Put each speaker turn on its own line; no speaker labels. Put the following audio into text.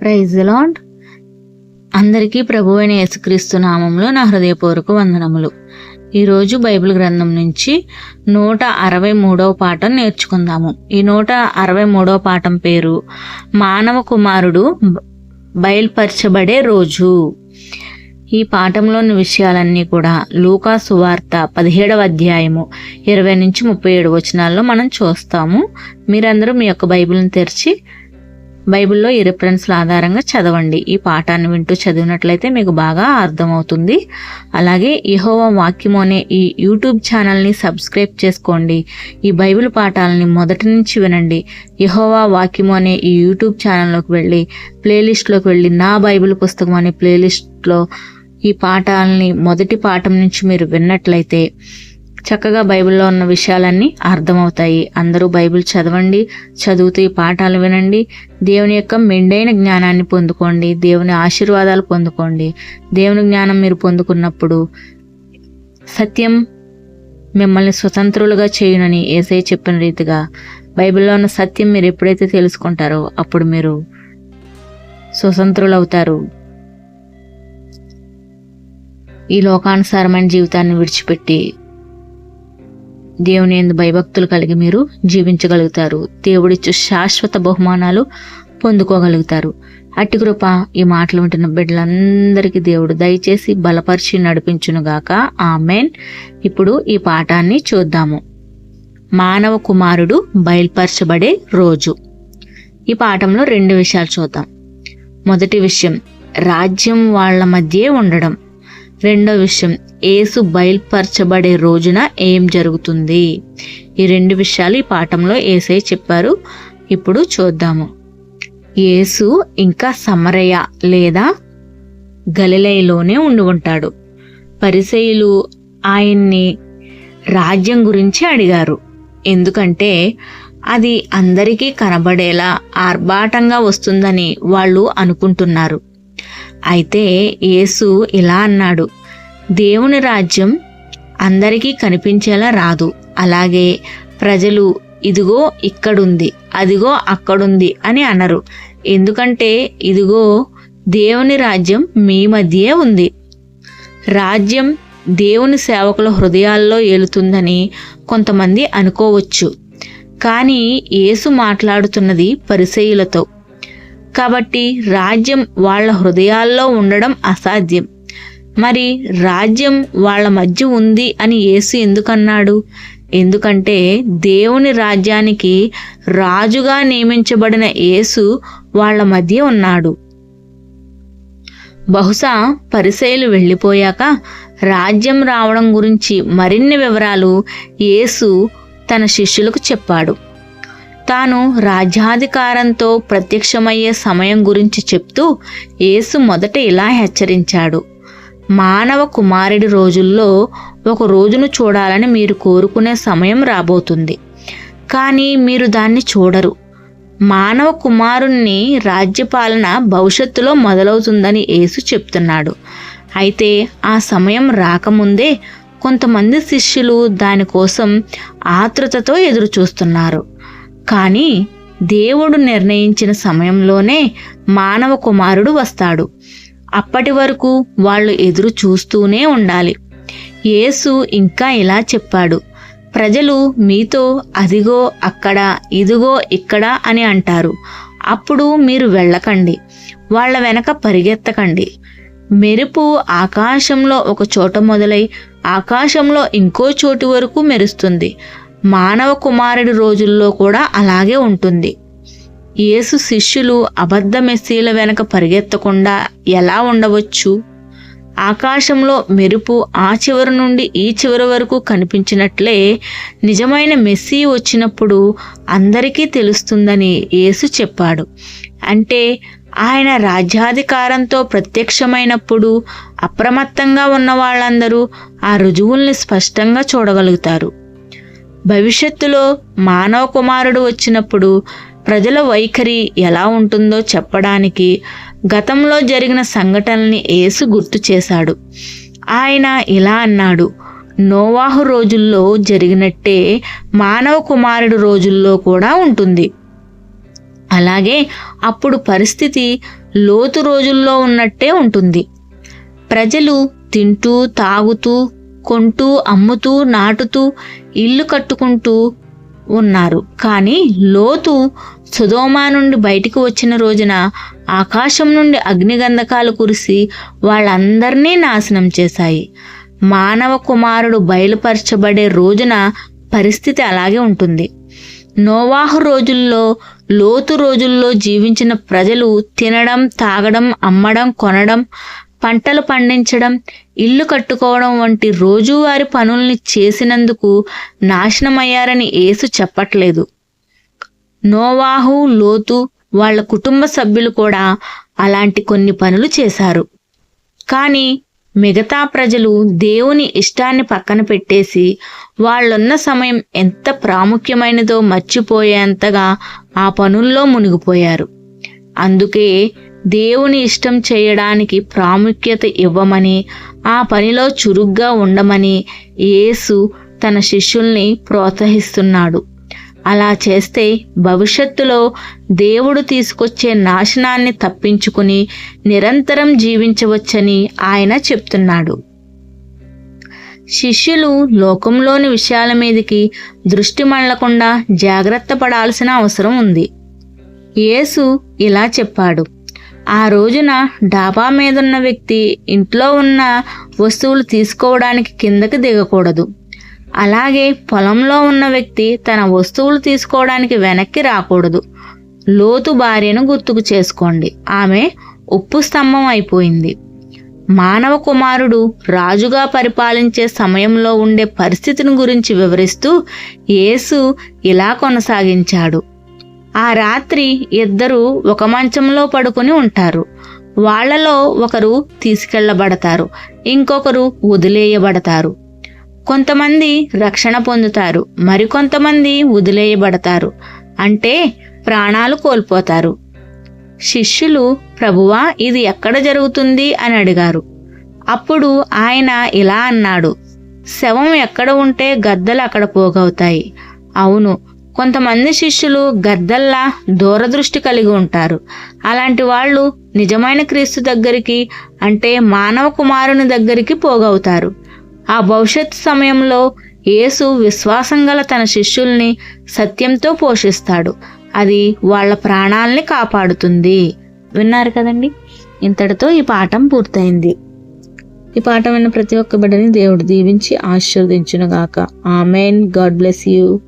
Praise lord అందరికీ ప్రభు అయిన యేసుక్రీస్తు నామంలో నా హృదయపూర్వక వందనములు. ఈరోజు బైబిల్ గ్రంథం నుంచి నూట అరవై మూడవ పాఠం నేర్చుకుందాము. ఈ నూట అరవై మూడవ పాఠం పేరు మానవ కుమారుడు బయల్పరచబడే రోజు. ఈ పాఠంలోని విషయాలన్నీ కూడా లూకా సువార్త పదిహేడవ అధ్యాయము ఇరవై నుంచి ముప్పై ఏడు వచనాల్లో మనం చూస్తాము. మీరందరూ మీ యొక్క బైబిల్ని తెరిచి బైబిల్లో ఈ రిఫరెన్స్ల ఆధారంగా చదవండి. ఈ పాఠాన్ని వింటూ చదివినట్లయితే మీకు బాగా అర్థమవుతుంది. అలాగే యహోవ వాక్యము అనే ఈ యూట్యూబ్ ఛానల్ని సబ్స్క్రైబ్ చేసుకోండి. ఈ బైబిల్ పాఠాలని మొదటి నుంచి వినండి. యహోవా వాక్యము అనే ఈ యూట్యూబ్ ఛానల్లోకి వెళ్ళి ప్లేలిస్ట్లోకి వెళ్ళి నా బైబిల్ పుస్తకం అనే ప్లేలిస్ట్లో ఈ పాఠాలని మొదటి పాఠం నుంచి మీరు విన్నట్లయితే చక్కగా బైబిల్లో ఉన్న విషయాలన్నీ అర్థమవుతాయి. అందరూ బైబిల్ చదవండి చదువుతూ ఈ పాఠాలు వినండి. దేవుని యొక్క మెండైన జ్ఞానాన్ని పొందుకోండి దేవుని ఆశీర్వాదాలు పొందుకోండి. దేవుని జ్ఞానం మీరు పొందుకున్నప్పుడు సత్యం మిమ్మల్ని స్వతంత్రులుగా చేయునని ఏసై చెప్పిన రీతిగా బైబిల్లో ఉన్న సత్యం మీరు ఎప్పుడైతే తెలుసుకుంటారో అప్పుడు మీరు స్వతంత్రులవుతారు. ఈ లోకానుసారమైన జీవితాన్ని విడిచిపెట్టి దేవుని ఎందు భయభక్తులు కలిగి మీరు జీవించగలుగుతారు. దేవుడిచ్చు శాశ్వత బహుమానాలు పొందుకోగలుగుతారు. అట్టి కృప ఈ మాటలు వింటున్న బిడ్డలందరికీ దేవుడు దయచేసి బలపరిచి నడిపించునుగాక ఆమెన్. ఇప్పుడు ఈ పాఠాన్ని చూద్దాము. మానవ కుమారుడు బయల్పరచబడే రోజు. ఈ పాఠంలో రెండు విషయాలు చూద్దాం. మొదటి విషయం రాజ్యం వాళ్ళ మధ్యే ఉండడం. రెండో విషయం ఏసు బయల్పరచబడే రోజున ఏం జరుగుతుంది? ఈ రెండు విషయాలు ఈ పాఠంలో ఏసై చెప్పారు. ఇప్పుడు చూద్దాము. యేసు ఇంకా సమరయ లేదా గలిలయలోనే ఉండి ఉంటాడు. పరిసయులు ఆయన్ని రాజ్యం గురించి అడిగారు. ఎందుకంటే అది అందరికీ కనబడేలా ఆర్భాటంగా వస్తుందని వాళ్ళు అనుకుంటున్నారు. అయితే యేసు ఇలా అన్నాడు. దేవుని రాజ్యం అందరికీ కనిపించేలా రాదు. అలాగే ప్రజలు ఇదిగో ఇక్కడుంది అదిగో అక్కడుంది అని అనరు. ఎందుకంటే ఇదిగో దేవుని రాజ్యం మీ మధ్యే ఉంది. రాజ్యం దేవుని సేవకుల హృదయాల్లో ఏలుతుందని కొంతమంది అనుకోవచ్చు. కానీ యేసు మాట్లాడుతున్నది పరిసయులతో. కాబట్టి రాజ్యం వాళ్ళ హృదయాల్లో ఉండడం అసాధ్యం. మరి రాజ్యం వాళ్ళ మధ్య ఉంది అని యేసు ఎందుకన్నాడు? ఎందుకంటే దేవుని రాజ్యానికి రాజుగా నియమించబడిన యేసు వాళ్ళ మధ్య ఉన్నాడు. బహుశా పరిసయలు వెళ్ళిపోయాక రాజ్యం రావడం గురించి మరిన్ని వివరాలు యేసు తన శిష్యులకు చెప్పాడు. తాను రాజ్యాధికారంతో ప్రత్యక్షమయ్యే సమయం గురించి చెప్తూ యేసు మొదట ఇలా హెచ్చరించాడు. మానవ కుమారుడి రోజుల్లో ఒక రోజును చూడాలని మీరు కోరుకునే సమయం రాబోతుంది. కానీ మీరు దాన్ని చూడరు. మానవ కుమారుణ్ణి రాజ్యపాలన భవిష్యత్తులో మొదలవుతుందని యేసు చెప్తున్నాడు. అయితే ఆ సమయం రాకముందే కొంతమంది శిష్యులు దానికోసం ఆతృతతో ఎదురు చూస్తున్నారు కానీ దేవుడు నిర్ణయించిన సమయంలోనే మానవ కుమారుడు వస్తాడు. అప్పటి వరకు వాళ్ళు ఎదురు చూస్తూనే ఉండాలి. యేసు ఇంకా ఇలా చెప్పాడు. ప్రజలు మీతో అదిగో అక్కడ ఇదిగో ఇక్కడ అని అంటారు. అప్పుడు మీరు వెళ్ళకండి. వాళ్ళ వెనక పరిగెత్తకండి. మెరుపు ఆకాశంలో ఒక చోట మొదలై ఆకాశంలో ఇంకో చోటు వరకు మెరుస్తుంది. మానవ కుమారుడి రోజుల్లో కూడా అలాగే ఉంటుంది. యేసు శిష్యులు అబద్ధ మెస్సీల వెనక పరిగెత్తకుండా ఎలా ఉండవచ్చు? ఆకాశంలో మెరుపు ఆ చివరి నుండి ఈ చివరి వరకు కనిపించినట్లే నిజమైన మెస్సీ వచ్చినప్పుడు అందరికీ తెలుస్తుందని యేసు చెప్పాడు. అంటే ఆయన రాజ్యాధికారంతో ప్రత్యక్షమైనప్పుడు అప్రమత్తంగా ఉన్న వాళ్ళందరూ ఆ రుజువుల్ని స్పష్టంగా చూడగలుగుతారు. భవిష్యత్తులో మానవ కుమారుడు వచ్చినప్పుడు ప్రజల వైఖరి ఎలా ఉంటుందో చెప్పడానికి గతంలో జరిగిన సంఘటనల్ని ఏసు గుర్తు చేశాడు. ఆయన ఇలా అన్నాడు నోవాహు రోజుల్లో జరిగినట్టే మానవ కుమారుడు రోజుల్లో కూడా ఉంటుంది. అలాగే అప్పుడు పరిస్థితి లోతు రోజుల్లో ఉన్నట్టే ఉంటుంది. ప్రజలు తింటూ తాగుతూ కొంటూ అమ్ముతూ నాటుతూ ఇల్లు కట్టుకుంటూ ఉన్నారు. కానీ లోతు సుధోమా నుండి బయటికి వచ్చిన రోజున ఆకాశం నుండి అగ్నిగంధకాలు కురిసి వాళ్ళందరినీ నాశనం చేశాయి. మానవ కుమారుడు బయలుపరచబడే రోజున పరిస్థితి అలాగే ఉంటుంది. నోవాహు రోజుల్లో లోతు రోజుల్లో జీవించిన ప్రజలు తినడం తాగడం అమ్మడం కొనడం పంటలు పండించడం ఇల్లు కట్టుకోవడం వంటి రోజువారి పనుల్ని చేసినందుకు నాశనమయ్యారని ఏసు చెప్పట్లేదు. నోవాహు లోతు వాళ్ళ కుటుంబ సభ్యులు కూడా అలాంటి కొన్ని పనులు చేశారు. కానీ మిగతా ప్రజలు దేవుని ఇష్టాన్ని పక్కన పెట్టేసి వాళ్ళున్న సమయం ఎంత ప్రాముఖ్యమైనదో మర్చిపోయేంతగా ఆ పనుల్లో మునిగిపోయారు. అందుకే దేవుని ఇష్టం చేయడానికి ప్రాముఖ్యత ఇవ్వమని ఆ పనిలో చురుగ్గా ఉండమని యేసు తన శిష్యుల్ని ప్రోత్సహిస్తున్నాడు. అలా చేస్తే భవిష్యత్తులో దేవుడు తీసుకొచ్చే నాశనాన్ని తప్పించుకుని నిరంతరం జీవించవచ్చని ఆయన చెప్తున్నాడు. శిష్యులు లోకంలోని విషయాల మీదకి దృష్టి మళ్ళకుండా జాగ్రత్త పడాల్సిన అవసరం ఉంది. యేసు ఇలా చెప్పాడు. ఆ రోజున డాబా మీదున్న వ్యక్తి ఇంట్లో ఉన్న వస్తువులు తీసుకోవడానికి కిందకి దిగకూడదు. అలాగే పొలంలో ఉన్న వ్యక్తి తన వస్తువులు తీసుకోవడానికి వెనక్కి రాకూడదు. లోతు భార్యను గుర్తుకు చేసుకోండి. ఆమె ఉప్పు స్తంభం అయిపోయింది. మానవ కుమారుడు రాజుగా పరిపాలించే సమయంలో ఉండే పరిస్థితిని గురించి వివరిస్తూ యేసు ఇలా కొనసాగించాడు. ఆ రాత్రి ఇద్దరు ఒక మంచంలో పడుకుని ఉంటారు. వాళ్ళలో ఒకరు తీసుకెళ్ళబడతారు. ఇంకొకరు వదిలేయబడతారు. కొంతమంది రక్షణ పొందుతారు. మరికొంతమంది వదిలేయబడతారు. అంటే ప్రాణాలు కోల్పోతారు. శిష్యులు ప్రభువా ఇది ఎక్కడ జరుగుతుంది? అని అడిగారు. అప్పుడు ఆయన ఇలా అన్నాడు. శవం ఎక్కడ ఉంటే గద్దలు అక్కడ పోగవుతాయి. అవును కొంతమంది శిష్యులు గద్దల్లా దూరదృష్టి కలిగి ఉంటారు. అలాంటి వాళ్ళు నిజమైన క్రీస్తు దగ్గరికి అంటే మానవ కుమారుని దగ్గరికి పోగవుతారు. ఆ భవిష్యత్ సమయంలో యేసు విశ్వాసం గల తన శిష్యుల్ని సత్యంతో పోషిస్తాడు. అది వాళ్ళ ప్రాణాల్ని కాపాడుతుంది. విన్నారు కదండి? ఇంతటితో ఈ పాఠం పూర్తయింది. ఈ పాఠం విన్న ప్రతి ఒక్క బిడ్డని దేవుడు దీవించి ఆశీర్వదించునుగాక. ఆమెన్. God bless you.